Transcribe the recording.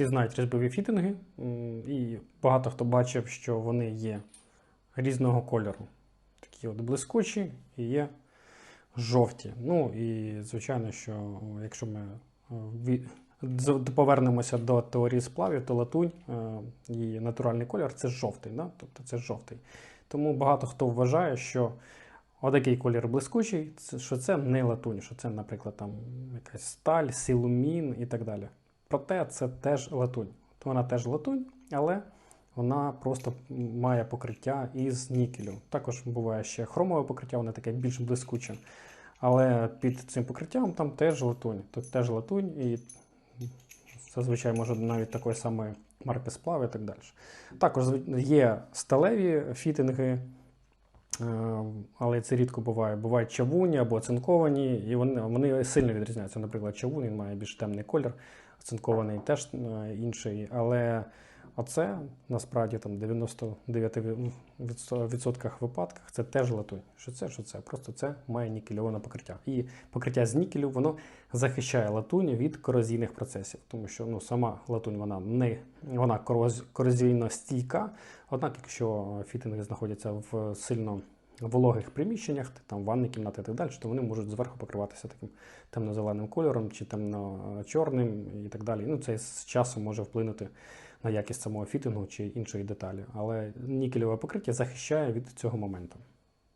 всі знають різьбові фітинги, і багато хто бачив, що вони є різного кольору. Такі от блискучі і є жовті. Ну і звичайно, що якщо ми е, повернемося до теорії сплавів, то латунь, е, її натуральний колір це жовтий. Да? Тобто це жовтий. Тому багато хто вважає, що отакий колір блискучий, що це не латунь, що це, наприклад, там якась сталь, силумін і так далі. Проте це теж латунь. Вона теж латунь, але вона просто має покриття із нікелю. Також буває ще хромове покриття, воно таке більш блискуче. Але під цим покриттям там теж латунь. Тут теж латунь, і зазвичай може навіть такої самої марки сплав і так далі. Також є сталеві фітинги, але це рідко буває. Бувають чавуні або цинковані, і вони, вони сильно відрізняються. Наприклад, чавун він має більш темний колір, оцинкований теж е, інший. Але оце насправді там 99% випадках це теж латунь. Що це, що це? Просто це має нікельоване покриття. І покриття з нікелю воно захищає латунь від корозійних процесів, тому що ну, сама латунь вона не вона короз- корозійно стійка. Однак, якщо фітинги знаходяться в сильно вологих приміщеннях, там ванні кімнати і так далі, то вони можуть зверху покриватися таким темно-зеленим кольором чи темно-чорним і так далі. Ну, це з часом може вплинути на якість самого фітингу чи іншої деталі. Але нікельове покриття захищає від цього моменту.